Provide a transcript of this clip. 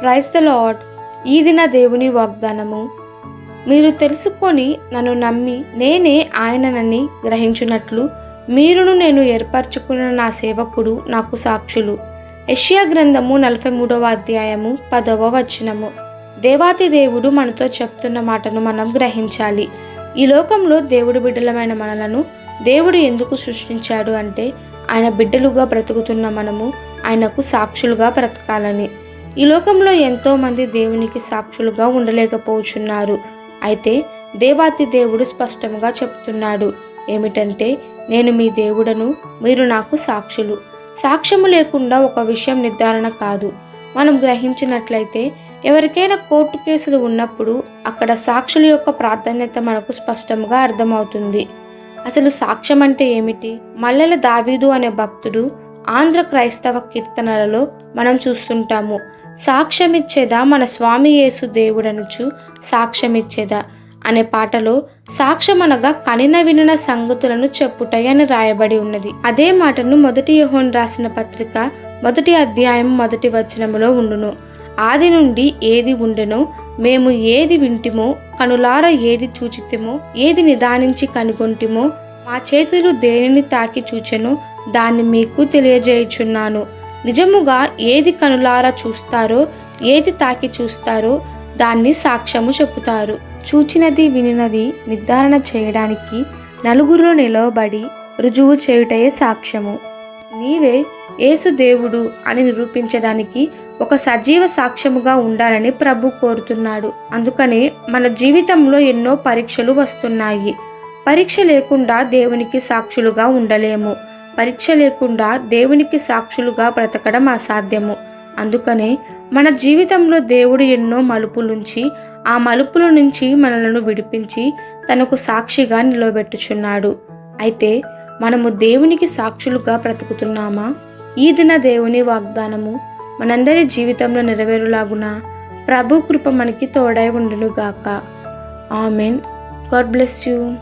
Price the lord ఈ దిన దేవుని వాగ్దానము. మీరు తెలుసుకొని నన్ను నమ్మి నేనే ఆయననని గ్రహించున్నట్లు మీరును నేను ఏర్పరచుకున్న నా సేవకుడు నాకు సాక్షులు. యషియా గ్రంథము నలభై మూడవ అధ్యాయము పదవ వచనము. దేవాతి దేవుడు మనతో చెప్తున్న మాటను మనం గ్రహించాలి. ఈ లోకంలో దేవుడు బిడ్డలమైన మనలను దేవుడు ఎందుకు సృష్టించాడు అంటే ఆయన బిడ్డలుగా బ్రతుకుతున్న మనము ఆయనకు సాక్షులుగా బ్రతకాలని. ఈ లోకంలో ఎంతోమంది దేవునికి సాక్షులుగా ఉండలేకపోతున్నారు అయితే దేవాతి దేవుడు స్పష్టంగా చెప్తున్నాడు ఏమిటంటే నేను మీ దేవుడను మీరు నాకు సాక్షులు. సాక్ష్యము లేకుండా ఒక విషయం నిర్ధారణ కాదు. మనం గ్రహించినట్లయితే ఎవరికైనా కోర్టు కేసులు ఉన్నప్పుడు అక్కడ సాక్షుల యొక్క ప్రాధాన్యత మనకు స్పష్టంగా అర్థమవుతుంది. అసలు సాక్ష్యం అంటే ఏమిటి? మల్లెల దావీదు అనే భక్తుడు ఆంధ్ర క్రైస్తవ కీర్తనలలో మనం చూస్తుంటాము. సాక్ష్యమిచ్చేదా మన స్వామి యేసు దేవుడనుచు? సాక్ష్యమిచ్చేదా? అనే పాటలో సాక్ష్యం అనగా కనిన వినిన సంగతులను చెప్పుటై అని రాయబడి ఉన్నది. అదే మాటను మొదటి యహోన్ రాసిన పత్రిక మొదటి అధ్యాయం మొదటి వచనములో ఉండును. ఆది నుండి ఏది ఉండెనో మేము ఏది వింటిమో కనులార ఏది చూచితిమో ఏది నిదానించి కనుగొంటిమో మా చేతులు దేనిని తాకి చూచెనో దాన్ని మీకు తెలియజేయుచున్నాను. నిజముగా ఏది కనులారా చూస్తారో ఏది తాకి చూస్తారో దాన్ని సాక్ష్యము చెబుతారు. చూచినది వినినది నిర్ధారణ చేయడానికి నలుగురు నిలవబడి రుజువు చేయుటయే సాక్ష్యము. నీవే యేసు దేవుడు అని నిరూపించడానికి ఒక సజీవ సాక్ష్యముగా ఉండాలని ప్రభు కోరుతున్నాడు. అందుకనే మన జీవితంలో ఎన్నో పరీక్షలు వస్తున్నాయి. పరీక్ష లేకుండా దేవునికి సాక్షులుగా ఉండలేము. పరీక్ష లేకుండా దేవునికి సాక్షులుగా బ్రతకడం అసాధ్యము. అందుకనే మన జీవితంలో దేవుడు ఎన్నో మలుపులుంచి ఆ మలుపుల నుంచి మనలను విడిపించి తనకు సాక్షిగా నిలబెట్టుచున్నాడు అయితే మనము దేవునికి సాక్షులుగా బ్రతుకుతున్నామా? ఈ దిన దేవుని వాగ్దానము మనందరి జీవితంలో నెరవేరులాగున? ప్రభు కృప మనకి తోడై ఉండునుగాక. ఆమెన్. God bless you.